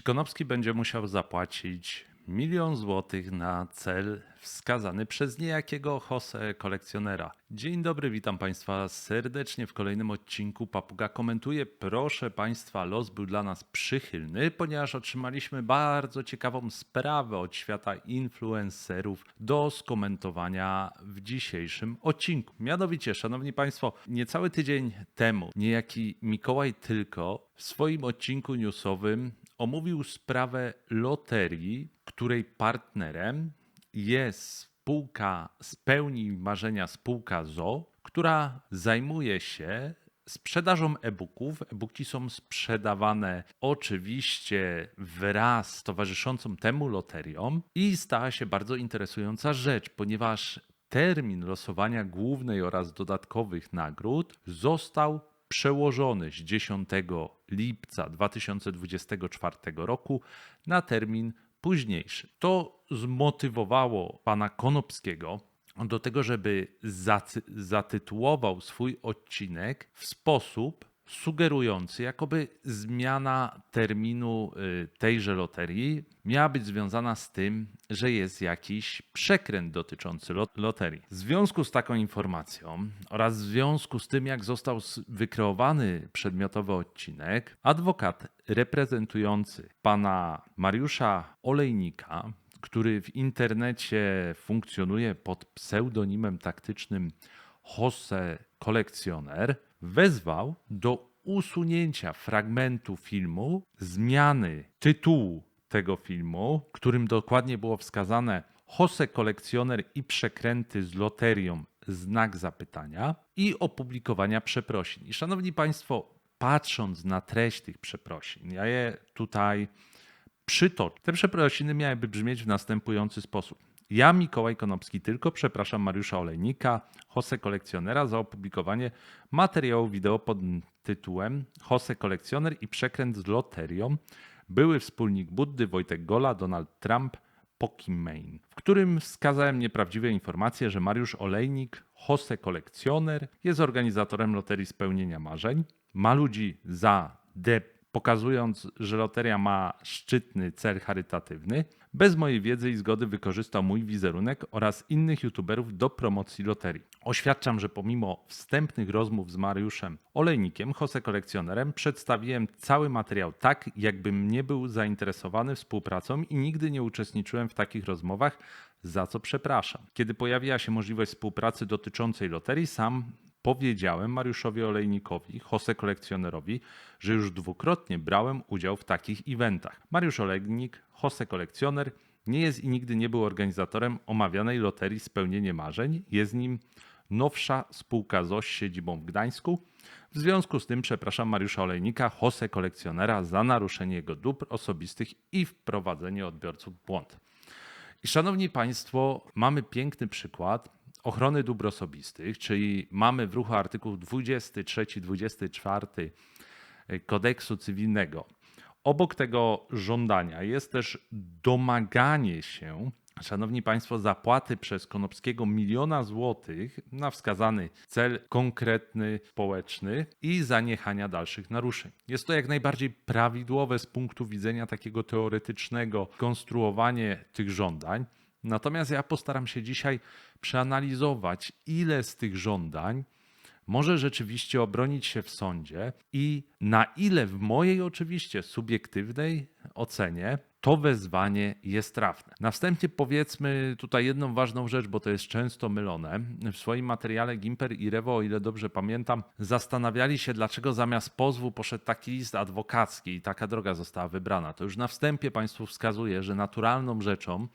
Czy Konopski będzie musiał zapłacić milion złotych na cel wskazany przez niejakiego Jose kolekcjonera? Dzień dobry, witam Państwa serdecznie w kolejnym odcinku Papuga komentuje. Proszę Państwa, los był dla nas przychylny, ponieważ otrzymaliśmy bardzo ciekawą sprawę od świata influencerów do skomentowania w dzisiejszym odcinku. Mianowicie, Szanowni Państwo, niecały tydzień temu niejaki Mikołaj Tylko w swoim odcinku newsowym omówił sprawę loterii, której partnerem jest spółka Spełnij Marzenia Spółka ZO, która zajmuje się sprzedażą e-booków. E-booki są sprzedawane oczywiście wraz z towarzyszącą temu loterią i stała się bardzo interesująca rzecz, ponieważ termin losowania głównej oraz dodatkowych nagród został przełożony z 10 lipca 2024 roku na termin późniejszy. To zmotywowało pana Konopskiego do tego, żeby zacy- zatytułował swój odcinek w sposób sugerujący, jakoby zmiana terminu y, tejże loterii miała być związana z tym, że jest jakiś przekręt dotyczący lot- loterii. W związku z taką informacją oraz w związku z tym, jak został wykreowany przedmiotowy odcinek, adwokat reprezentujący pana Mariusza Olejnika, który w internecie funkcjonuje pod pseudonimem taktycznym Jose Kolekcjoner, wezwał do usunięcia fragmentu filmu, zmiany tytułu tego filmu, którym dokładnie było wskazane Jose Kolekcjoner i przekręty z loterią znak zapytania i opublikowania przeprosin. I szanowni państwo, patrząc na treść tych przeprosin, ja je tutaj przytoczę. Te przeprosiny miałyby brzmieć w następujący sposób. Ja, Mikołaj Konopski, tylko przepraszam Mariusza Olejnika, Jose Kolekcjonera za opublikowanie materiału wideo pod tytułem Jose Kolekcjoner i przekręt z loterią. Były wspólnik Buddy, Wojtek Gola, Donald Trump, Pokimane, w którym wskazałem nieprawdziwe informacje, że Mariusz Olejnik, Jose Kolekcjoner, jest organizatorem loterii spełnienia marzeń, ma ludzi za D pokazując, że loteria ma szczytny cel charytatywny, bez mojej wiedzy i zgody wykorzystał mój wizerunek oraz innych youtuberów do promocji loterii. Oświadczam, że pomimo wstępnych rozmów z Mariuszem Olejnikiem, Jose Kolekcjonerem, przedstawiłem cały materiał tak, jakbym nie był zainteresowany współpracą i nigdy nie uczestniczyłem w takich rozmowach, za co przepraszam. Kiedy pojawiła się możliwość współpracy dotyczącej loterii, sam Powiedziałem Mariuszowi Olejnikowi, Jose Kolekcjonerowi, że już dwukrotnie brałem udział w takich eventach. Mariusz Olejnik, Jose Kolekcjoner, nie jest i nigdy nie był organizatorem omawianej loterii Spełnienie Marzeń. Jest nim nowsza spółka ZOŚ z siedzibą w Gdańsku. W związku z tym przepraszam Mariusza Olejnika, Jose Kolekcjonera za naruszenie jego dóbr osobistych i wprowadzenie odbiorców w błąd. I szanowni Państwo, mamy piękny przykład ochrony dóbr osobistych, czyli mamy w ruchu artykuł 23-24 kodeksu cywilnego. Obok tego żądania jest też domaganie się, szanowni państwo, zapłaty przez Konopskiego miliona złotych na wskazany cel konkretny, społeczny i zaniechania dalszych naruszeń. Jest to jak najbardziej prawidłowe z punktu widzenia takiego teoretycznego konstruowanie tych żądań. Natomiast ja postaram się dzisiaj przeanalizować, ile z tych żądań może rzeczywiście obronić się w sądzie i na ile w mojej oczywiście subiektywnej ocenie to wezwanie jest trafne. Na wstępie powiedzmy tutaj jedną ważną rzecz, bo to jest często mylone. W swoim materiale Gimper i Rewo, o ile dobrze pamiętam, zastanawiali się, dlaczego zamiast pozwu poszedł taki list adwokacki i taka droga została wybrana. To już na wstępie Państwu wskazuję, że naturalną rzeczą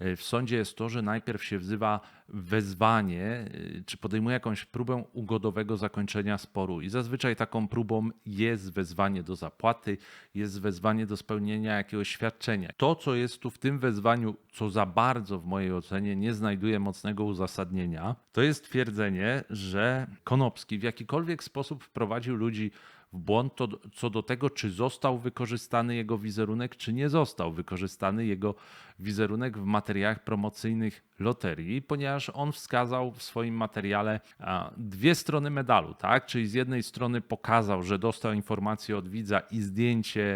w sądzie jest to, że najpierw się wzywa wezwanie, y, czy podejmuje jakąś próbę ugodowego zakończenia sporu. I zazwyczaj taką próbą jest wezwanie do zapłaty, jest wezwanie do spełnienia jakiegoś świadczenia. To, co jest tu w tym wezwaniu, co za bardzo w mojej ocenie nie znajduje mocnego uzasadnienia, to jest twierdzenie, że Konopski w jakikolwiek sposób wprowadził ludzi w błąd to, co do tego, czy został wykorzystany jego wizerunek, czy nie został wykorzystany jego wizerunek w materiałach promocyjnych loterii, ponieważ on wskazał w swoim materiale dwie strony medalu, tak? Czyli z jednej strony pokazał, że dostał informację od widza i zdjęcie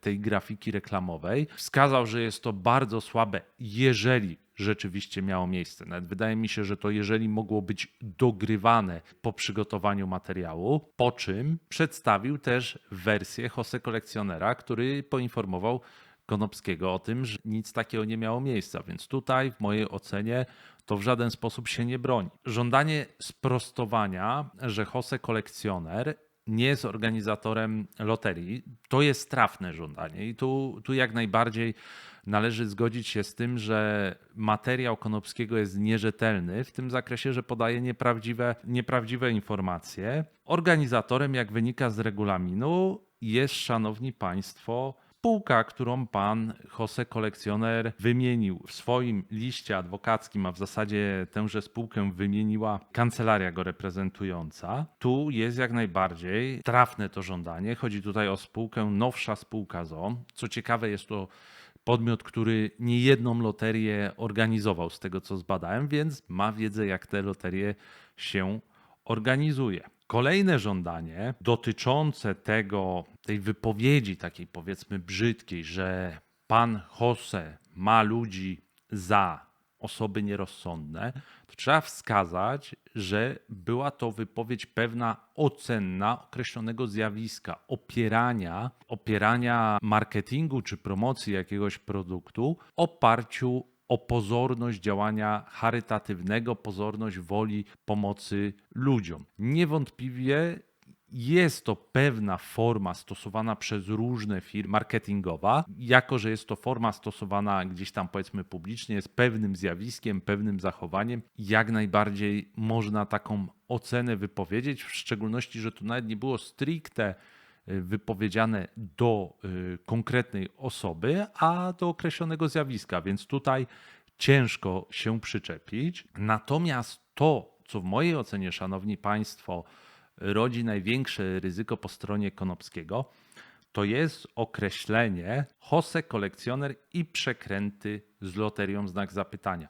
tej grafiki reklamowej. Wskazał, że jest to bardzo słabe, jeżeli rzeczywiście miało miejsce. Nawet wydaje mi się, że to jeżeli mogło być dogrywane po przygotowaniu materiału, po czym przedstawił też wersję Jose Kolekcjonera, który poinformował Konopskiego o tym, że nic takiego nie miało miejsca. Więc tutaj w mojej ocenie to w żaden sposób się nie broni. Żądanie sprostowania, że Jose Kolekcjoner nie jest organizatorem loterii, to jest trafne żądanie i tu, tu jak najbardziej należy zgodzić się z tym, że materiał Konopskiego jest nierzetelny w tym zakresie, że podaje nieprawdziwe, nieprawdziwe informacje. Organizatorem, jak wynika z regulaminu, jest, szanowni państwo, spółka, którą pan Jose Kolekcjoner wymienił w swoim liście adwokackim, a w zasadzie tęże spółkę wymieniła kancelaria go reprezentująca. Tu jest jak najbardziej trafne to żądanie. Chodzi tutaj o spółkę Nowsza Spółka ZO. Co ciekawe, jest to podmiot, który niejedną loterię organizował, z tego co zbadałem, więc ma wiedzę, jak te loterie się organizuje. Kolejne żądanie dotyczące tego, tej wypowiedzi takiej powiedzmy brzydkiej, że pan Jose ma ludzi za osoby nierozsądne, to trzeba wskazać, że była to wypowiedź pewna ocenna określonego zjawiska, opierania, opierania marketingu czy promocji jakiegoś produktu oparciu o pozorność działania charytatywnego, pozorność woli pomocy ludziom. Niewątpliwie jest to pewna forma stosowana przez różne firmy marketingowa, jako że jest to forma stosowana gdzieś tam powiedzmy publicznie, jest pewnym zjawiskiem, pewnym zachowaniem, jak najbardziej można taką ocenę wypowiedzieć, w szczególności, że to nawet nie było stricte wypowiedziane do y, konkretnej osoby, a do określonego zjawiska, więc tutaj ciężko się przyczepić. Natomiast to, co w mojej ocenie, szanowni państwo, rodzi największe ryzyko po stronie Konopskiego, to jest określenie Jose kolekcjoner i przekręty z loterią znak zapytania.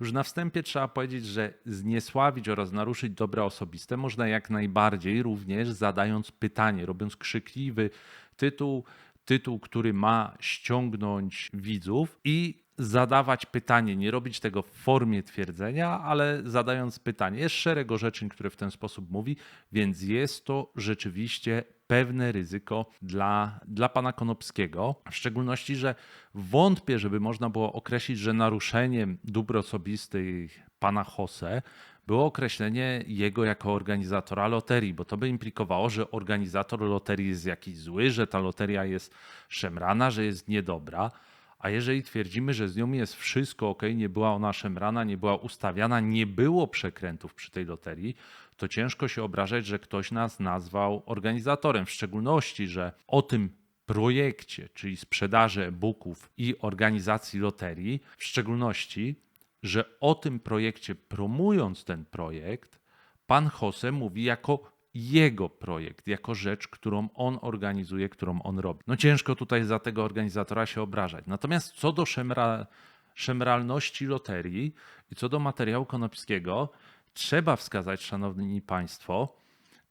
Już na wstępie trzeba powiedzieć, że zniesławić oraz naruszyć dobra osobiste można jak najbardziej również zadając pytanie, robiąc krzykliwy tytuł, tytuł, który ma ściągnąć widzów i zadawać pytanie, nie robić tego w formie twierdzenia, ale zadając pytanie. Jest szereg orzeczeń, które w ten sposób mówi, więc jest to rzeczywiście pewne ryzyko dla, dla pana Konopskiego. W szczególności, że wątpię, żeby można było określić, że naruszeniem dóbr osobistych pana Jose było określenie jego jako organizatora loterii, bo to by implikowało, że organizator loterii jest jakiś zły, że ta loteria jest szemrana, że jest niedobra. A jeżeli twierdzimy, że z nią jest wszystko ok, nie była ona szemrana, nie była ustawiana, nie było przekrętów przy tej loterii, to ciężko się obrażać, że ktoś nas nazwał organizatorem. W szczególności, że o tym projekcie, czyli sprzedaży e-booków i organizacji loterii, w szczególności, że o tym projekcie, promując ten projekt, pan Jose mówi jako jego projekt, jako rzecz, którą on organizuje, którą on robi. No ciężko tutaj za tego organizatora się obrażać. Natomiast co do szemra, szemralności loterii i co do materiału konopskiego, trzeba wskazać, szanowni państwo,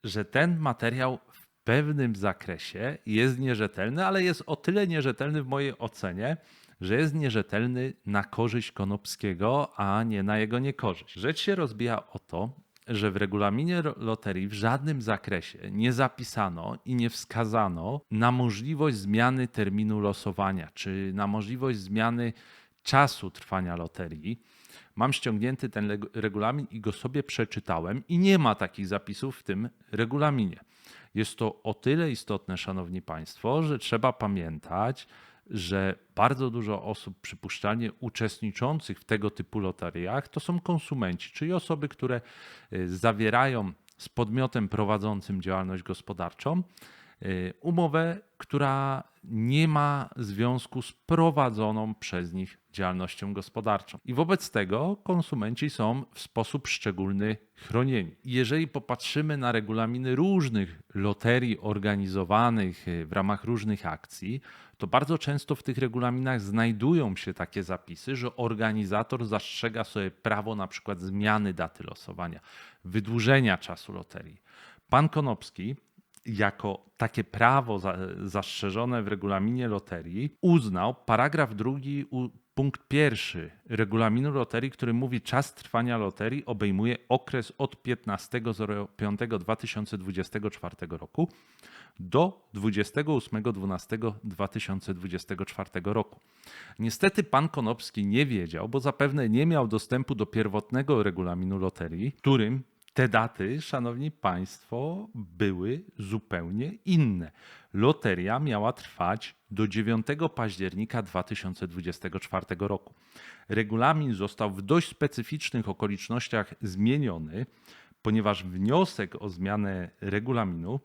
że ten materiał w pewnym zakresie jest nierzetelny, ale jest o tyle nierzetelny w mojej ocenie, że jest nierzetelny na korzyść Konopskiego, a nie na jego niekorzyść. Rzecz się rozbija o to, że w regulaminie loterii w żadnym zakresie nie zapisano i nie wskazano na możliwość zmiany terminu losowania, czy na możliwość zmiany czasu trwania loterii. Mam ściągnięty ten regulamin i go sobie przeczytałem, i nie ma takich zapisów w tym regulaminie. Jest to o tyle istotne, Szanowni Państwo, że trzeba pamiętać, że bardzo dużo osób przypuszczalnie uczestniczących w tego typu loteriach to są konsumenci, czyli osoby, które y, zawierają z podmiotem prowadzącym działalność gospodarczą umowę, która nie ma związku z prowadzoną przez nich działalnością gospodarczą. I wobec tego konsumenci są w sposób szczególny chronieni. Jeżeli popatrzymy na regulaminy różnych loterii organizowanych y, w ramach różnych akcji, to bardzo często w tych regulaminach znajdują się takie zapisy, że organizator zastrzega sobie prawo na przykład zmiany daty losowania, wydłużenia czasu loterii. Pan Konopski jako takie prawo za, zastrzeżone w regulaminie loterii uznał paragraf drugi, punkt pierwszy regulaminu loterii, który mówi czas trwania loterii obejmuje okres od 15.05.2024 roku do 28.12.2024 roku. Niestety pan Konopski nie wiedział, bo zapewne nie miał dostępu do pierwotnego regulaminu loterii, którym te daty, szanowni państwo, były zupełnie inne. Loteria miała trwać do 9 października 2024 roku. Regulamin został w dość specyficznych okolicznościach zmieniony, ponieważ wniosek o zmianę regulaminu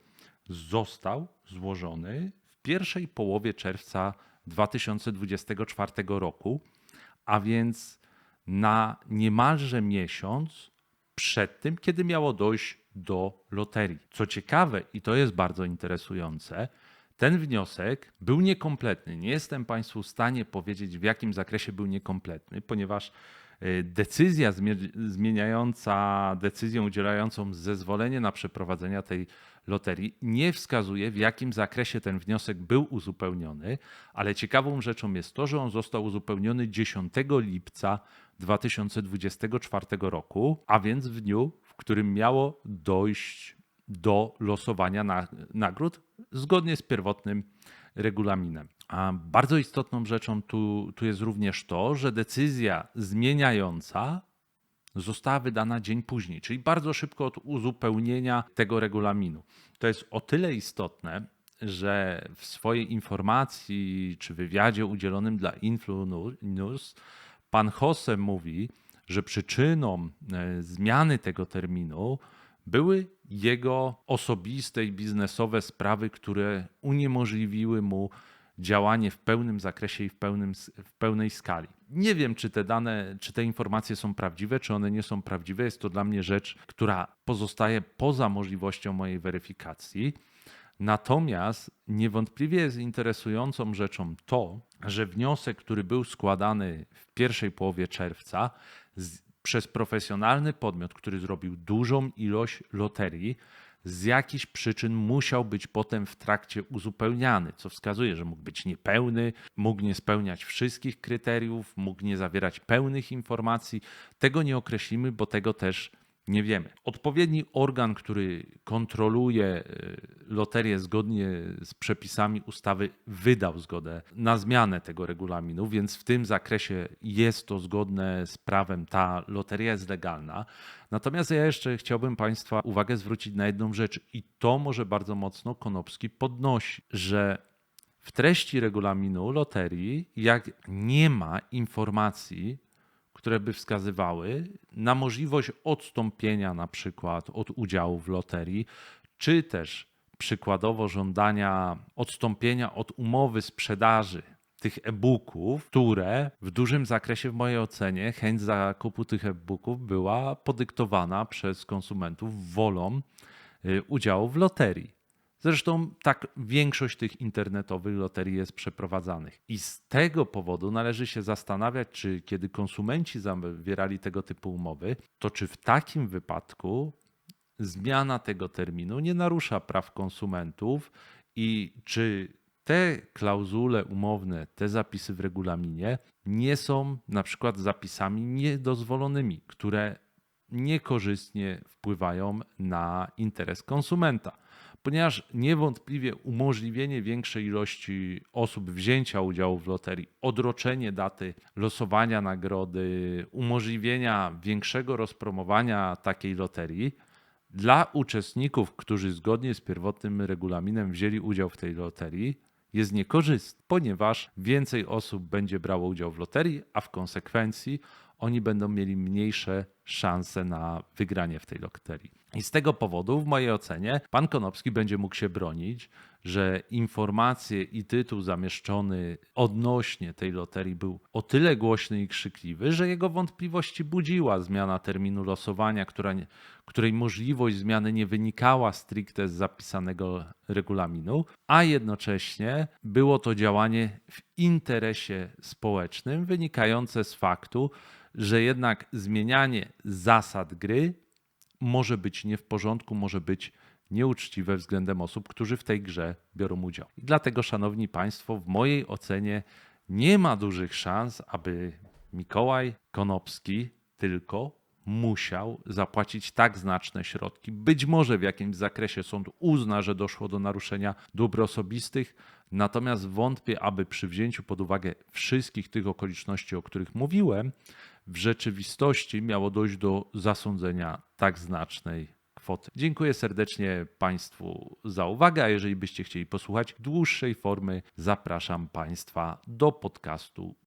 został złożony w pierwszej połowie czerwca 2024 roku, a więc na niemalże miesiąc przed tym, kiedy miało dojść do loterii. Co ciekawe, i to jest bardzo interesujące, ten wniosek był niekompletny. Nie jestem Państwu w stanie powiedzieć, w jakim zakresie był niekompletny, ponieważ decyzja zmieniająca decyzję udzielającą zezwolenie na przeprowadzenie tej loterii nie wskazuje, w jakim zakresie ten wniosek był uzupełniony, ale ciekawą rzeczą jest to, że on został uzupełniony 10 lipca 2024 roku, a więc w dniu, w którym miało dojść do losowania na, nagród zgodnie z pierwotnym regulaminem. A bardzo istotną rzeczą tu, tu jest również to, że decyzja zmieniająca została wydana dzień później, czyli bardzo szybko od uzupełnienia tego regulaminu. To jest o tyle istotne, że w swojej informacji czy wywiadzie udzielonym dla Influ News pan Jose mówi, że przyczyną e, zmiany tego terminu były jego osobiste i biznesowe sprawy, które uniemożliwiły mu działanie w pełnym zakresie i w, pełnym, w pełnej skali. Nie wiem, czy te dane, czy te informacje są prawdziwe, czy one nie są prawdziwe. Jest to dla mnie rzecz, która pozostaje poza możliwością mojej weryfikacji. Natomiast niewątpliwie jest interesującą rzeczą to, że wniosek, który był składany w pierwszej połowie czerwca przez profesjonalny podmiot, który zrobił dużą ilość loterii, z jakichś przyczyn musiał być potem w trakcie uzupełniany, co wskazuje, że mógł być niepełny, mógł nie spełniać wszystkich kryteriów, mógł nie zawierać pełnych informacji. Tego nie określimy, bo tego też nie wiemy. Odpowiedni organ, który kontroluje e, loterię zgodnie z przepisami ustawy, wydał zgodę na zmianę tego regulaminu, więc w tym zakresie jest to zgodne z prawem. Ta loteria jest legalna. Natomiast ja jeszcze chciałbym Państwa uwagę zwrócić na jedną rzecz, i to może bardzo mocno Konopski podnosi, że w treści regulaminu loterii, jak nie ma informacji, które by wskazywały na możliwość odstąpienia na przykład od udziału w loterii, czy też przykładowo żądania odstąpienia od umowy sprzedaży tych e-booków, które w dużym zakresie, w mojej ocenie, chęć zakupu tych e-booków była podyktowana przez konsumentów wolą y, udziału w loterii. Zresztą tak większość tych internetowych loterii jest przeprowadzanych. I z tego powodu należy się zastanawiać, czy kiedy konsumenci zawierali tego typu umowy, to czy w takim wypadku zmiana tego terminu nie narusza praw konsumentów i czy te klauzule umowne, te zapisy w regulaminie nie są na przykład zapisami niedozwolonymi, które niekorzystnie wpływają na interes konsumenta ponieważ niewątpliwie umożliwienie większej ilości osób wzięcia udziału w loterii, odroczenie daty losowania nagrody, umożliwienia większego rozpromowania takiej loterii dla uczestników, którzy zgodnie z pierwotnym regulaminem wzięli udział w tej loterii, jest niekorzystny. ponieważ więcej osób będzie brało udział w loterii, a w konsekwencji oni będą mieli mniejsze szanse na wygranie w tej loterii. I z tego powodu, w mojej ocenie, pan Konopski będzie mógł się bronić, że informacje i tytuł zamieszczony odnośnie tej loterii był o tyle głośny i krzykliwy, że jego wątpliwości budziła zmiana terminu losowania, która której możliwość zmiany nie wynikała stricte z zapisanego regulaminu, a jednocześnie było to działanie w interesie społecznym, wynikające z faktu, że jednak zmienianie zasad gry może być nie w porządku, może być nieuczciwe względem osób, którzy w tej grze biorą udział. I dlatego, szanowni państwo, w mojej ocenie nie ma dużych szans, aby Mikołaj Konopski tylko musiał zapłacić tak znaczne środki. Być może w jakimś zakresie sąd uzna, że doszło do naruszenia dóbr osobistych, natomiast wątpię, aby przy wzięciu pod uwagę wszystkich tych okoliczności, o których mówiłem, w rzeczywistości miało dojść do zasądzenia tak znacznej kwoty. Dziękuję serdecznie Państwu za uwagę, a jeżeli byście chcieli posłuchać dłuższej formy, zapraszam Państwa do podcastu